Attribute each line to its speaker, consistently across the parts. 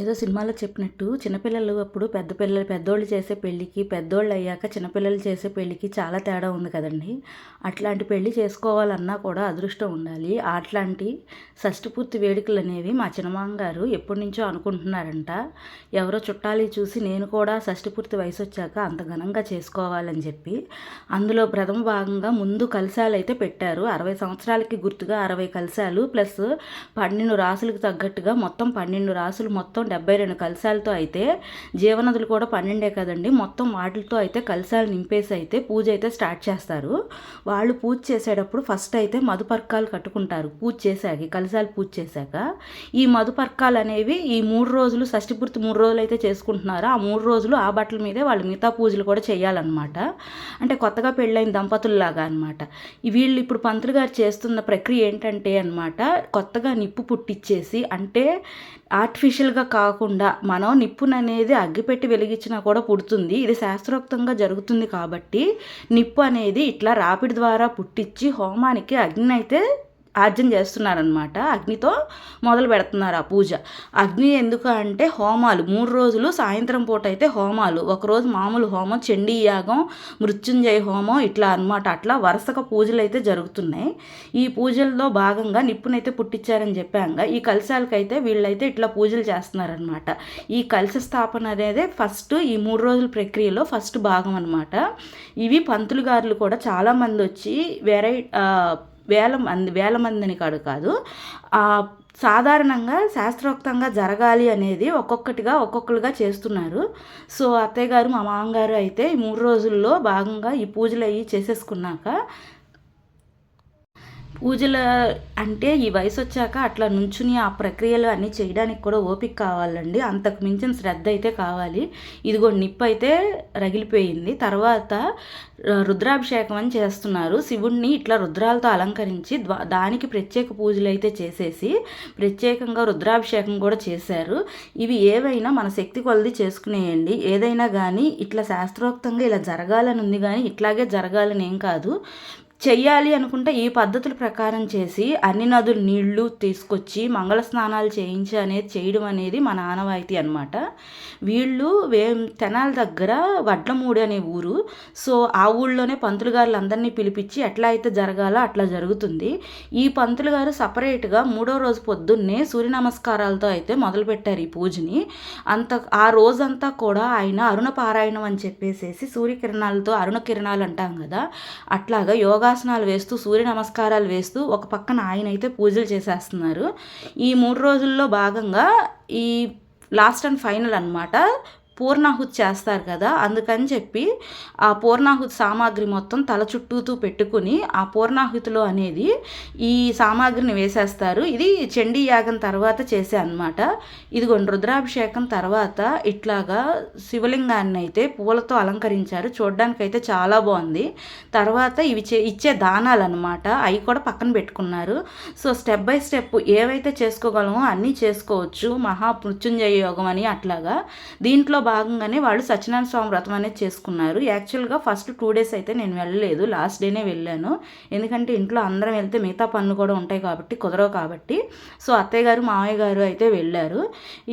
Speaker 1: ఏదో సినిమాలో చెప్పినట్టు చిన్నపిల్లలు అప్పుడు పెద్ద పిల్లలు పెద్దోళ్ళు చేసే పెళ్ళికి పెద్దోళ్ళు అయ్యాక చిన్నపిల్లలు చేసే పెళ్ళికి చాలా తేడా ఉంది కదండి. అట్లాంటి పెళ్ళి చేసుకోవాలన్నా కూడా అదృష్టం ఉండాలి. అట్లాంటి షష్టిపూర్తి వేడుకలు అనేవి మా చిన్నమామ గారు ఎప్పటి నుంచో అనుకుంటున్నారంట. ఎవరో చుట్టాలి చూసి నేను కూడా షష్టిపూర్తి వయసు వచ్చాక అంత ఘనంగా చేసుకోవాలని చెప్పి అందులో ప్రథమ భాగంగా ముందు కలశాలు అయితే పెట్టారు. అరవై సంవత్సరాలకి గుర్తుగా అరవై కలశాలు ప్లస్ పన్నెండు రాసులకు తగ్గట్టుగా మొత్తం పన్నెండు రాసులు మొత్తం డెబ్బై రెండు కలశాలతో అయితే జీవనదులు కూడా పన్నెండే కదండి. మొత్తం వాటితో అయితే కలశాలు నింపేసి అయితే పూజ అయితే స్టార్ట్ చేస్తారు. వాళ్ళు పూజ చేసేటప్పుడు ఫస్ట్ అయితే మధుపర్కాలు కట్టుకుంటారు పూజ చేశాక కలశాలు పూజ చేశాక. ఈ మధుపర్కాలు అనేవి ఈ మూడు రోజులు షష్టిపూర్తి మూడు రోజులు అయితే చేసుకుంటున్నారో. ఆ మూడు రోజులు ఆ బట్టల మీదే వాళ్ళు మిగతా పూజలు కూడా చేయాలన్నమాట. అంటే కొత్తగా పెళ్ళైన దంపతుల్లాగా అనమాట వీళ్ళు ఇప్పుడు పంతులు గారు చేస్తున్న ప్రక్రియ ఏంటంటే అనమాట కొత్తగా నిప్పు పుట్టించేసి అంటే ఆర్టిఫిషియల్గా కాకుండా మనం నిప్పుననేది అగ్గిపెట్టి వెలిగించినా కూడా పుడుతుంది. ఇది శాస్త్రోక్తంగా జరుగుతుంది కాబట్టి నిప్పు అనేది ఇట్లా రాపిడి ద్వారా పుట్టించి హోమానికి అగ్ని అయితే ఆర్జన చేస్తున్నారనమాట అగ్నితో మొదలు పెడుతున్నారు ఆ పూజ. అగ్ని ఎందుకు అంటే హోమాలు. మూడు రోజులు సాయంత్రం పూట అయితే హోమాలు. ఒకరోజు మామూలు హోమం చండీ యాగం మృత్యుంజయ హోమం ఇట్లా అనమాట అట్లా వరుసగా పూజలు అయితే జరుగుతున్నాయి. ఈ పూజల్లో భాగంగా నిప్పునైతే పుట్టించారని చెప్పాక ఈ కలశాలకైతే వీళ్ళైతే ఇట్లా పూజలు చేస్తున్నారనమాట ఈ కలశ స్థాపన అనేది ఫస్ట్ ఈ మూడు రోజుల ప్రక్రియలో ఫస్ట్ భాగం అనమాట ఇవి పంతులు గారులు కూడా చాలామంది వచ్చి వెరైటీ వేల మంది వేల మందిని కాడు కాదు. సాధారణంగా శాస్త్రోక్తంగా జరగాలి అనేది ఒక్కొక్కటిగా ఒక్కొక్కరుగా చేస్తున్నారు. సో అత్తయ్య గారు మా మామగారు అయితే ఈ మూడు రోజుల్లో భాగంగా ఈ పూజలు అవి చేసేసుకున్నాక పూజలు అంటే ఈ వయసు వచ్చాక అట్లా నుంచుని ఆ ప్రక్రియలు అన్నీ చేయడానికి కూడా ఓపిక కావాలండి. అంతకు మించిన శ్రద్ధ అయితే కావాలి. ఇదిగో నిప్పు అయితే రగిలిపోయింది. తర్వాత రుద్రాభిషేకం అని చేస్తున్నారు. శివుణ్ణి ఇట్లా రుద్రాలతో అలంకరించి దానికి ప్రత్యేక పూజలు అయితే చేసేసి ప్రత్యేకంగా రుద్రాభిషేకం కూడా చేశారు. ఇవి ఏవైనా మన శక్తి కొలది చేసుకునేయండి. ఏదైనా కానీ ఇట్లా శాస్త్రోక్తంగా ఇలా జరగాలని ఉంది కానీ ఇట్లాగే జరగాలని ఏం కాదు. చెయ్యాలి అనుకుంటే ఈ పద్ధతుల ప్రకారం చేసి అన్ని నదులు నీళ్ళు తీసుకొచ్చి మంగళ స్నానాలు చేయించి అనేది చేయడం అనేది మన ఆనవాయితీ అనమాట వీళ్ళు వే తెనాల దగ్గర వడ్లమూడి అనే ఊరు. సో ఆ ఊళ్ళోనే పంతులు గారులు అందరినీ పిలిపించి ఎట్లా అయితే జరగాలో అట్లా జరుగుతుంది. ఈ పంతులు గారు సపరేట్గా మూడో రోజు పొద్దున్నే సూర్య నమస్కారాలతో అయితే మొదలుపెట్టారు ఈ పూజని. అంత ఆ రోజంతా కూడా ఆయన అరుణ పారాయణం అని చెప్పేసేసి సూర్యకిరణాలతో అరుణ కిరణాలు అంటాం కదా అట్లాగా యోగా యోగాసనాలు వేస్తూ సూర్య నమస్కారాలు వేస్తూ ఒక పక్కన ఆయన అయితే పూజలు చేసేస్తున్నారు. ఈ మూడు రోజుల్లో భాగంగా ఈ లాస్ట్ అండ్ ఫైనల్ అనమాట పూర్ణాహుతి చేస్తారు కదా అందుకని చెప్పి ఆ పూర్ణాహుతి సామాగ్రి మొత్తం తల చుట్టూతూ పెట్టుకుని ఆ పూర్ణాహుతిలో అనేది ఈ సామాగ్రిని వేసేస్తారు. ఇది చండీ యాగం తర్వాత చేసే అనమాట ఇదిగోండి రుద్రాభిషేకం తర్వాత ఇట్లాగా శివలింగాన్ని అయితే పూలతో అలంకరించారు. చూడ్డానికైతే అయితే చాలా బాగుంది. తర్వాత ఇవి చే ఇచ్చే దానాలు అనమాట అవి కూడా పక్కన పెట్టుకున్నారు. సో స్టెప్ బై స్టెప్ ఏవైతే చేసుకోగలమో అన్నీ చేసుకోవచ్చు. మహా మృత్యుంజయ యోగం అని అట్లాగా. దీంట్లో భాగంగానే వాళ్ళు సత్యనారాయణ స్వామి వ్రతం అనేది చేసుకున్నారు. యాక్చువల్గా ఫస్ట్ టూ డేస్ అయితే నేను వెళ్ళలేదు. లాస్ట్ డేనే వెళ్ళాను. ఎందుకంటే ఇంట్లో అందరం వెళ్తే మిగతా పనులు కూడా ఉంటాయి కాబట్టి కుదరవు కాబట్టి. సో అత్తయ్య గారు మామయ్య గారు అయితే వెళ్ళారు.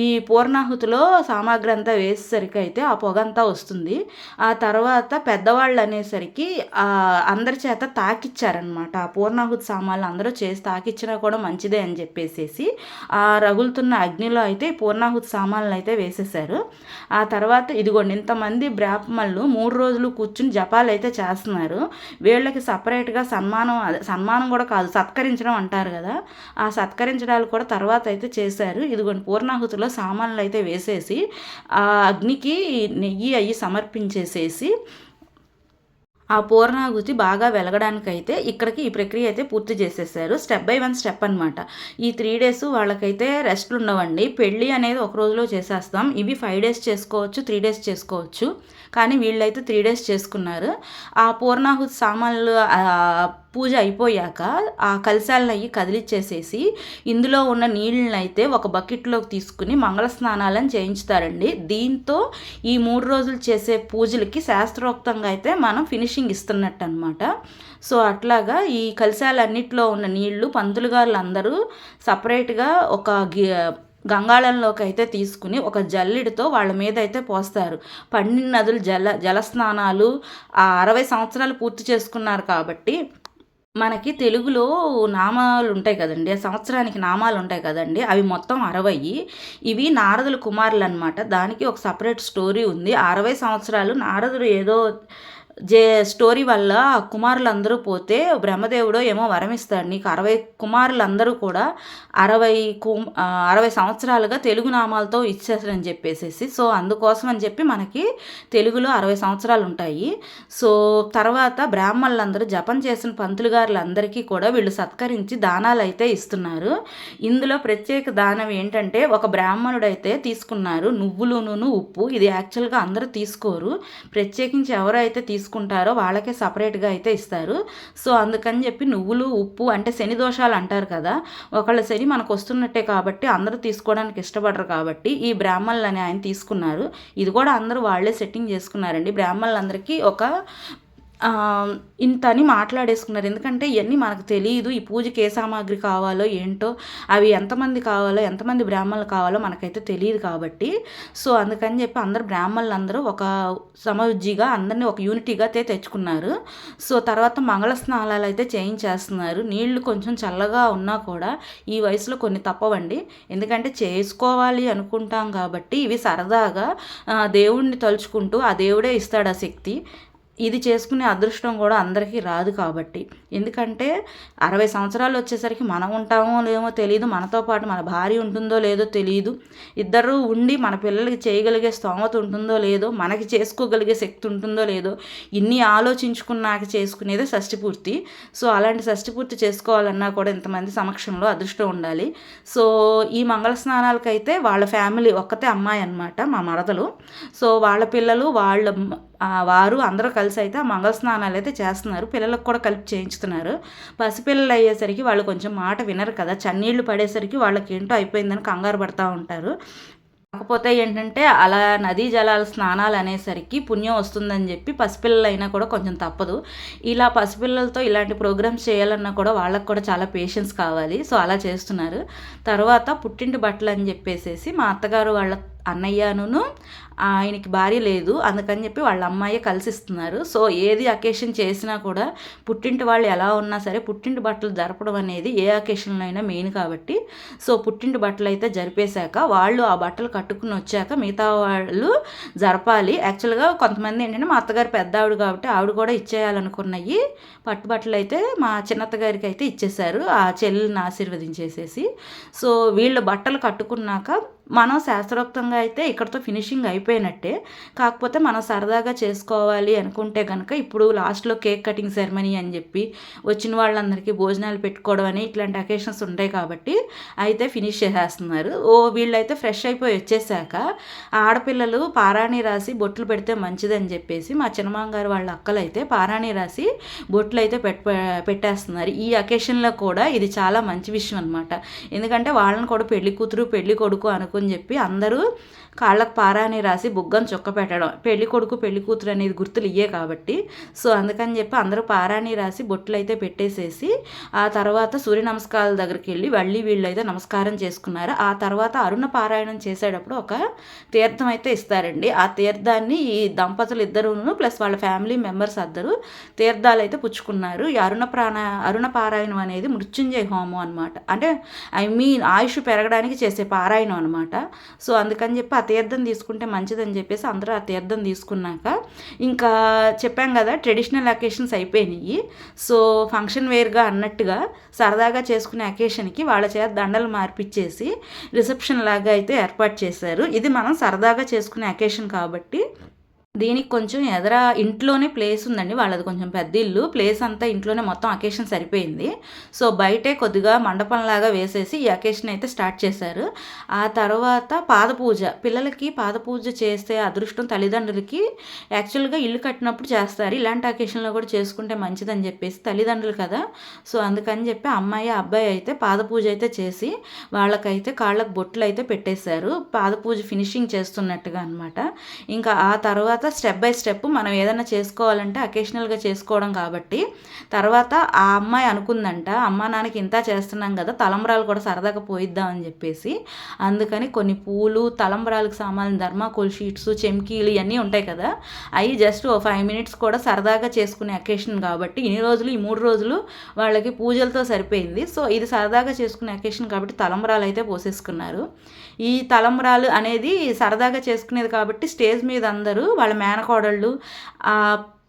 Speaker 1: ఈ పూర్ణాహుతిలో సామాగ్రి అంతా వేసేసరికి అయితే ఆ పొగ అంతా వస్తుంది. ఆ తర్వాత పెద్దవాళ్ళు అనేసరికి అందరి చేత తాకిచ్చారనమాట ఆ పూర్ణాహుతి సామాన్లు అందరూ చేసి తాకిచ్చినా కూడా మంచిదే అని చెప్పేసేసి ఆ రగులుతున్న అగ్నిలో అయితే పూర్ణాహుతి సామాన్లు అయితే వేసేసారు ఆ ఆ తర్వాత ఇదిగోండి ఇంతమంది బ్రాహ్మణులు మూడు రోజులు కూర్చుని జపాలు అయితే చేస్తున్నారు. వీళ్ళకి సపరేట్గా సన్మానం సన్మానం కూడా కాదు సత్కరించడం అంటారు కదా. ఆ సత్కరించడాలు కూడా తర్వాత అయితే చేశారు. ఇదిగోండి పూర్ణాహుతిలో సామాన్లు అయితే వేసేసి ఆ అగ్నికి నెయ్యి అయ్యి సమర్పించేసేసి ఆ పూర్ణాహుతి బాగా వెలగడానికైతే ఇక్కడికి ఈ ప్రక్రియ అయితే పూర్తి చేసేసారు. స్టెప్ బై వన్ స్టెప్ అనమాట ఈ త్రీ డేస్ వాళ్ళకైతే రెస్ట్లు ఉండవండి. పెళ్ళి అనేది ఒక రోజులో చేసేస్తాం. ఇవి ఫైవ్ డేస్ చేసుకోవచ్చు త్రీ డేస్ చేసుకోవచ్చు. కానీ వీళ్ళైతే త్రీ డేస్ చేసుకున్నారు. ఆ పూర్ణాహుతి సామాన్లు పూజ అయిపోయాక ఆ కలశాలను అవి కదిలిచ్చేసేసి ఇందులో ఉన్న నీళ్ళని అయితే ఒక బకెట్లోకి తీసుకుని మంగళ స్నానాలను చేయించుతారండి. దీంతో ఈ మూడు రోజులు చేసే పూజలకి శాస్త్రోక్తంగా అయితే మనం ఫినిషింగ్ ఇస్తున్నట్టు అనమాట సో అట్లాగా ఈ కలశాలన్నిట్లో ఉన్న నీళ్ళు పంతులు గారులు అందరూ సపరేట్గా ఒక గంగాళంలోకి అయితే తీసుకుని ఒక జల్లెడితో వాళ్ళ మీద అయితే పోస్తారు. పన్నెండు నదులు జల జలస్నానాలు ఆ అరవై సంవత్సరాలు పూర్తి చేసుకున్నారు కాబట్టి మనకి తెలుగులో నామాలు ఉంటాయి కదండి సంవత్సరానికి నామాలు ఉంటాయి కదండి అవి మొత్తం అరవై ఇవి నారదుల కుమారులు అనమాట దానికి ఒక సపరేట్ స్టోరీ ఉంది. అరవై సంవత్సరాలు నారదుడు ఏదో జే స్టోరీ వల్ల కుమారులందరూ పోతే బ్రహ్మదేవుడు ఏమో వరమిస్తాడు. నీకు అరవై కుమారులందరూ కూడా అరవై కు అరవై సంవత్సరాలుగా తెలుగు నామాలతో ఇచ్చేసారని చెప్పేసేసి సో అందుకోసం అని చెప్పి మనకి తెలుగులో అరవై సంవత్సరాలు ఉంటాయి. సో తర్వాత బ్రాహ్మణులందరూ జపం చేసిన పంతులు గారులందరికీ కూడా వీళ్ళు సత్కరించి దానాలు అయితే ఇస్తున్నారు. ఇందులో ప్రత్యేక దానం ఏంటంటే ఒక బ్రాహ్మణుడు అయితే తీసుకున్నారు నువ్వులు నూనె ఉప్పు. ఇది యాక్చువల్గా అందరూ తీసుకోరు. ప్రత్యేకించి ఎవరైతే తీసుకు తీసుకుంటారో వాళ్ళకే సపరేట్గా అయితే ఇస్తారు. సో అందుకని చెప్పి నువ్వులు ఉప్పు అంటే శని దోషాలు అంటారు కదా ఒకళ్ళ శని మనకు వస్తున్నట్టే కాబట్టి అందరూ తీసుకోవడానికి ఇష్టపడరు కాబట్టి ఈ బ్రాహ్మణులు అని ఆయన తీసుకున్నారు. ఇది కూడా అందరూ వాళ్ళే సెట్టింగ్ చేసుకున్నారండి. బ్రాహ్మణులందరికీ ఒక ఇంత అని మాట్లాడేసుకున్నారు. ఎందుకంటే ఇవన్నీ మనకు తెలియదు ఈ పూజకి ఏ సామాగ్రి కావాలో ఏంటో అవి ఎంతమంది కావాలో ఎంతమంది బ్రాహ్మణులు కావాలో మనకైతే తెలియదు కాబట్టి. సో అందుకని చెప్పి అందరు బ్రాహ్మణులు అందరూ ఒక సమవిజ్జిగా అందరినీ ఒక యూనిటీగా అయితే తెచ్చుకున్నారు. సో తర్వాత మంగళ స్నానాలు అయితే చేయించేస్తున్నారు. నీళ్ళు కొంచెం చల్లగా ఉన్నా కూడా ఈ వయసులో కొన్ని తప్పవండి. ఎందుకంటే చేసుకోవాలి అనుకుంటాం కాబట్టి ఇవి సరదాగా దేవుణ్ణి తలుచుకుంటూ ఆ దేవుడే ఇస్తాడు ఆ శక్తి. ఇది చేసుకునే అదృష్టం కూడా అందరికీ రాదు కాబట్టి. ఎందుకంటే అరవై సంవత్సరాలు వచ్చేసరికి మనం ఉంటామో లేమో తెలియదు మనతో పాటు మన భార్య ఉంటుందో లేదో తెలియదు ఇద్దరు ఉండి మన పిల్లలకి చేయగలిగే స్తోమత ఉంటుందో లేదో మనకి చేసుకోగలిగే శక్తి ఉంటుందో లేదో ఇన్ని ఆలోచించుకున్నాక చేసుకునేదే షష్టిపూర్తి సో అలాంటి షష్టిపూర్తి చేసుకోవాలన్నా కూడా ఇంతమంది సమక్షంలో అదృష్టం ఉండాలి. సో ఈ మంగళ స్నానాలకైతే వాళ్ళ ఫ్యామిలీ ఒక్కతే అమ్మాయి అనమాట మా మరదలు. సో వాళ్ళ పిల్లలు వాళ్ళ వారు అందరూ కలిసి అయితే ఆ మంగళ స్నానాలు అయితే చేస్తున్నారు. పిల్లలకు కూడా కలిపి చేయించుతున్నారు. పసిపిల్లలు అయ్యేసరికి వాళ్ళు కొంచెం మాట వినరు కదా. చన్నీళ్ళు పడేసరికి వాళ్ళకి ఏంటో అయిపోయిందని కంగారు పడుతూ ఉంటారు. కాకపోతే ఏంటంటే అలా నదీ జలాల స్నానాలు అనేసరికి పుణ్యం వస్తుందని చెప్పి పసిపిల్లలు అయినా కూడా కొంచెం తప్పదు. ఇలా పసిపిల్లలతో ఇలాంటి ప్రోగ్రామ్స్ చేయాలన్నా కూడా వాళ్ళకు కూడా చాలా పేషెన్స్ కావాలి. సో అలా చేస్తున్నారు. తర్వాత పుట్టింటి బట్టలు అని చెప్పేసేసి మా అత్తగారు వాళ్ళ అన్నయ్యను ఆయనకి భార్య లేదు. అందుకని చెప్పి వాళ్ళ అమ్మాయి కలిసిస్తున్నారు. సో ఏది అకేషన్ చేసినా కూడా పుట్టింటి వాళ్ళు ఎలా ఉన్నా సరే పుట్టింటి బట్టలు జరపడం అనేది ఏ అకేషన్లో అయినా మెయిన్ కాబట్టి. సో పుట్టింటి బట్టలు అయితే జరిపేశాక వాళ్ళు ఆ బట్టలు కట్టుకుని వచ్చాక మిగతా వాళ్ళు జరపాలి. యాక్చువల్గా కొంతమంది ఏంటంటే మా అత్తగారు పెద్ద ఆవిడ కాబట్టి ఆవిడ కూడా ఇచ్చేయాలనుకున్నాయి. పట్టు బట్టలు అయితే మా చిన్నత్తగారికి అయితే ఇచ్చేశారు. ఆ చెల్లెల్ని ఆశీర్వదించేసేసి. సో వీళ్ళు బట్టలు కట్టుకున్నాక మనం శాస్త్రోక్తంగా అయితే ఇక్కడతో ఫినిషింగ్ అయిపోయినట్టే. కాకపోతే మనం సరదాగా చేసుకోవాలి అనుకుంటే కనుక ఇప్పుడు లాస్ట్లో కేక్ కటింగ్ సెరమనీ అని చెప్పి వచ్చిన వాళ్ళందరికీ భోజనాలు పెట్టుకోవడం అని ఇట్లాంటి అకేషన్స్ ఉంటాయి కాబట్టి అయితే ఫినిష్ చేసేస్తున్నారు. ఓ వీళ్ళైతే ఫ్రెష్ అయిపోయి వచ్చేసాక ఆడపిల్లలు పారాణి రాసి బొట్లు పెడితే మంచిదని చెప్పేసి మా చిన్నమాంగారు వాళ్ళ అక్కలు అయితే పారాణి రాసి బొట్లు అయితే పెట్ పెట్టేస్తున్నారు. ఈ అకేషన్లో కూడా ఇది చాలా మంచి విషయం అనమాట ఎందుకంటే వాళ్ళని కూడా పెళ్ళి కూతురు పెళ్ళి కొడుకు అనుకు అని చెప్పి అందరూ కాళ్ళకు పారాని రాసి బుగ్గను చొక్క పెట్టడం. పెళ్ళి కొడుకు పెళ్ళి కూతురు అనేది గుర్తులు ఇయ్యే కాబట్టి. సో అందుకని చెప్పి అందరూ పారాని రాసి బొట్లు అయితే పెట్టేసేసి ఆ తర్వాత సూర్య నమస్కారాల దగ్గరికి వెళ్ళి వెళ్ళి వీళ్ళు అయితే నమస్కారం చేసుకున్నారు. ఆ తర్వాత అరుణ పారాయణం చేసేటప్పుడు ఒక తీర్థం అయితే ఇస్తారండి. ఆ తీర్థాన్ని ఈ దంపతులు ఇద్దరును ప్లస్ వాళ్ళ ఫ్యామిలీ మెంబర్స్ అందరూ తీర్థాలు అయితే పుచ్చుకున్నారు. ఈ అరుణ ప్రాణ అరుణ పారాయణం అనేది మృత్యుంజయ హోమం అనమాట అంటే ఐ మీన్ ఆయుష్ పెరగడానికి చేసే పారాయణం అనమాట సో అందుకని చెప్పి తీర్థం తీసుకుంటే మంచిదని చెప్పేసి అందరూ ఆ తీర్థం తీసుకున్నాక ఇంకా చెప్పాం కదా ట్రెడిషనల్ అకేషన్స్ అయిపోయినాయి. సో ఫంక్షన్ వేర్గా అన్నట్టుగా సరదాగా చేసుకునే అకేషన్కి వాళ్ళ చేత దండలు మార్పిచ్చేసి రిసెప్షన్ లాగా అయితే ఏర్పాటు చేశారు. ఇది మనం సరదాగా చేసుకునే అకేషన్ కాబట్టి దీనికి కొంచెం ఎదర ఇంట్లోనే ప్లేస్ ఉందండి. వాళ్ళది కొంచెం పెద్ద ఇల్లు. ప్లేస్ అంతా ఇంట్లోనే మొత్తం అకేషన్ సరిపోయింది. సో బయటే కొద్దిగా మండపంలాగా వేసేసి ఈ అకేషన్ అయితే స్టార్ట్ చేశారు. ఆ తర్వాత పాద పూజ. పిల్లలకి పాద పూజ చేస్తే అదృష్టం తల్లిదండ్రులకి యాక్చువల్గా ఇల్లు కట్టినప్పుడు చేస్తారు. ఇలాంటి అకేషన్లో కూడా చేసుకుంటే మంచిదని చెప్పేసి తల్లిదండ్రులు కదా. సో అందుకని చెప్పి అమ్మాయి అబ్బాయి అయితే పాద పూజ అయితే చేసి వాళ్ళకైతే కాళ్ళకు బొట్లు అయితే పెట్టేశారు. పాద పూజ ఫినిషింగ్ చేస్తున్నట్టుగా అనమాట ఇంకా ఆ తర్వాత స్టెప్ బై స్టెప్ మనం ఏదైనా చేసుకోవాలంటే అకేషనల్గా చేసుకోవడం కాబట్టి తర్వాత ఆ అమ్మాయి అనుకుందంట అమ్మ నాన్నకి ఇంత చేస్తున్నాం కదా తలంబరాలు కూడా సరదాగా పోయిద్దాం అని చెప్పేసి అందుకని కొన్ని పూలు తలంబరాలకు సామాన్లు ధర్మాకోల్ షీట్స్ చెమ్కీలు ఇవన్నీ ఉంటాయి కదా అవి జస్ట్ ఓ ఫైవ్ మినిట్స్ కూడా సరదాగా చేసుకునే అకేషన్ కాబట్టి ఇన్ని రోజులు ఈ మూడు రోజులు వాళ్ళకి పూజలతో సరిపోయింది. సో ఇది సరదాగా చేసుకునే అకేషన్ కాబట్టి తలంబరాలు అయితే పోసేసుకున్నారు. ఈ తలంబరాలు అనేది సరదాగా చేసుకునేది కాబట్టి స్టేజ్ మీద అందరూ వాళ్ళ మేనకోడళ్ళు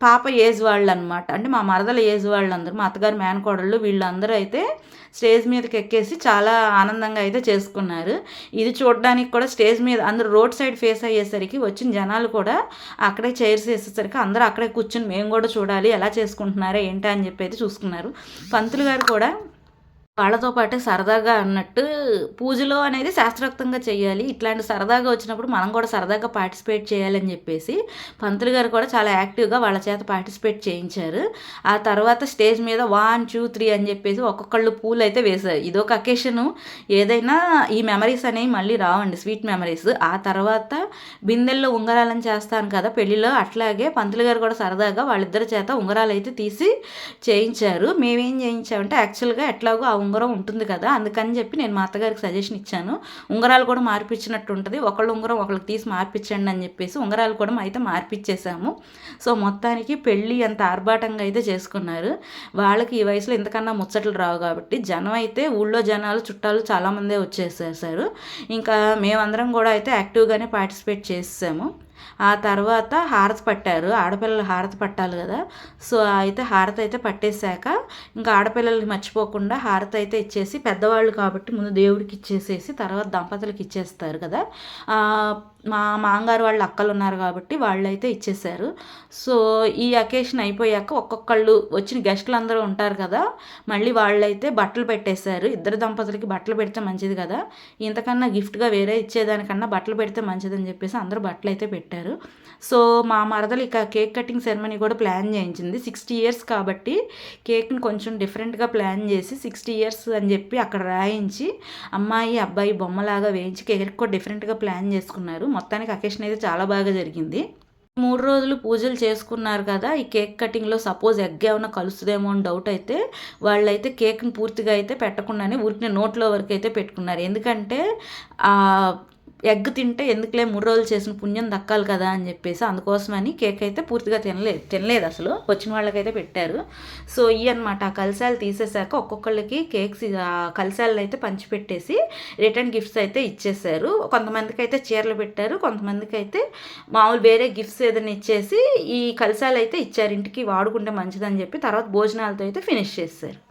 Speaker 1: పాప ఏజ్ వాళ్ళు అనమాట అంటే మా మరదల ఏజ్ వాళ్ళు అందరూ మా అత్తగారు మేనకోడళ్ళు వీళ్ళందరూ అయితే స్టేజ్ మీదకి ఎక్కేసి చాలా ఆనందంగా అయితే చేసుకున్నారు. ఇది చూడడానికి కూడా స్టేజ్ మీద అందరూ రోడ్ సైడ్ ఫేస్ అయ్యేసరికి వచ్చిన జనాలు కూడా అక్కడే చైర్స్ వేసేసరికి అందరూ అక్కడే కూర్చుని మేము కూడా చూడాలి ఎలా చేసుకుంటున్నారా ఏంటా అని చెప్పి అయితే చూసుకున్నారు. పంతులు గారు కూడా వాళ్ళతో పాటే సరదాగా అన్నట్టు పూజలో అనేది శాస్త్రోక్తంగా చేయాలి ఇట్లాంటి సరదాగా వచ్చినప్పుడు మనం కూడా సరదాగా పార్టిసిపేట్ చేయాలని చెప్పేసి పంతులు గారు కూడా చాలా యాక్టివ్గా వాళ్ళ చేత పార్టిసిపేట్ చేయించారు. ఆ తర్వాత స్టేజ్ మీద వన్ టూ త్రీ అని చెప్పేసి ఒక్కొక్కళ్ళు పూలు అయితే వేశారు. ఇదొక అకేషను. ఏదైనా ఈ మెమరీస్ అనేవి మళ్ళీ రావండి స్వీట్ మెమరీస్. ఆ తర్వాత బిందెల్లో ఉంగరాలను చేస్తాను కదా పెళ్ళిలో అట్లాగే పంతులు గారు కూడా సరదాగా వాళ్ళిద్దరి చేత ఉంగరాలు అయితే తీసి చేయించారు. మేమేం చేయించామంటే యాక్చువల్గా ఎట్లాగో ఆ ఉంగరం ఉంటుంది కదా అందుకని చెప్పి నేను మా అత్తగారికి సజెషన్ ఇచ్చాను. ఉంగరాలు కూడా మార్పించినట్టు ఉంటుంది. ఒకళ్ళు ఉంగరం ఒకళ్ళకి తీసి మార్పించండి అని చెప్పేసి ఉంగరాలు కూడా అయితే మార్పిచ్చేసాము. సో మొత్తానికి పెళ్ళి అంత ఆర్భాటంగా అయితే చేసుకున్నారు. వాళ్ళకి ఈ వయసులో ఇంతకన్నా ముచ్చట్లు రావు కాబట్టి జనం అయితే ఊళ్ళో జనాలు చుట్టాలు చాలామందే వచ్చేసేసారు. ఇంకా మేమందరం కూడా అయితే యాక్టివ్గానే పార్టిసిపేట్ చేసాము ఆ తర్వాత హారతి పట్టారు. ఆడపిల్లలు హారతి పట్టాలి కదా. సో అయితే హారతి అయితే పట్టేశాక ఇంకా ఆడపిల్లలకి మర్చిపోకుండా హారతి అయితే ఇచ్చేసి పెద్దవాళ్ళు కాబట్టి ముందు దేవుడికి ఇచ్చేసేసి తర్వాత దంపతులకి ఇచ్చేస్తారు కదా. మా మాంగారు వాళ్ళ అక్కలు ఉన్నారు కాబట్టి వాళ్ళైతే ఇచ్చేశారు. ఇచ్చేసారు సో ఈ అకేషన్ అయిపోయాక ఒక్కొక్కళ్ళు వచ్చిన గెస్టులు అందరూ ఉంటారు కదా మళ్ళీ వాళ్ళైతే బట్టలు పెట్టేశారు. ఇద్దరు దంపతులకి బట్టలు పెడితే మంచిది కదా. ఇంతకన్నా గిఫ్ట్గా వేరే ఇచ్చేదానికన్నా బట్టలు పెడితే మంచిదని చెప్పేసి అందరూ బట్టలు అయితే పెట్టారు. సో మా మరదలు ఇక కేక్ కటింగ్ సెరమనీ కూడా ప్లాన్ చేయించింది. సిక్స్టీ ఇయర్స్ కాబట్టి కేక్ని కొంచెం డిఫరెంట్గా ప్లాన్ చేసి సిక్స్టీ ఇయర్స్ అని చెప్పి అక్కడ రాయించి అమ్మాయి అబ్బాయి బొమ్మలాగా వేయించి కేక్ కూడా డిఫరెంట్గా ప్లాన్ చేసుకున్నారు. మొత్తానికి అకేషన్ అయితే చాలా బాగా జరిగింది. మూడు రోజులు పూజలు చేసుకున్నారు కదా ఈ కేక్ కటింగ్లో సపోజ్ ఎగ్ ఏమైనా కలుస్తుందేమో అని డౌట్ అయితే వాళ్ళైతే కేక్ని పూర్తిగా అయితే పెట్టకుండానే ఊరికి నోట్లో వరకు అయితే పెట్టుకున్నారు. ఎందుకంటే ఎగ్ తింటే ఎందుకులే మూడు రోజులు చేసిన పుణ్యం దక్కాలి కదా అని చెప్పేసి అందుకోసమని కేక్ అయితే పూర్తిగా తినలేదు తినలేదు అసలు. వచ్చిన వాళ్ళకైతే పెట్టారు. సో ఇవి అనమాట ఆ కలశాలు తీసేశాక ఒక్కొక్కళ్ళకి కేక్స్ కలశాలు అయితే పంచిపెట్టేసి రిటర్న్ గిఫ్ట్స్ అయితే ఇచ్చేసారు. కొంతమందికి అయితే చీరలు పెట్టారు. కొంతమందికి అయితే మామూలు వేరే గిఫ్ట్స్ ఏదైనా ఇచ్చేసి ఈ కలశాలు అయితే ఇచ్చారు. ఇంటికి వాడుకుంటే మంచిదని చెప్పి తర్వాత భోజనాలతో అయితే ఫినిష్ చేశారు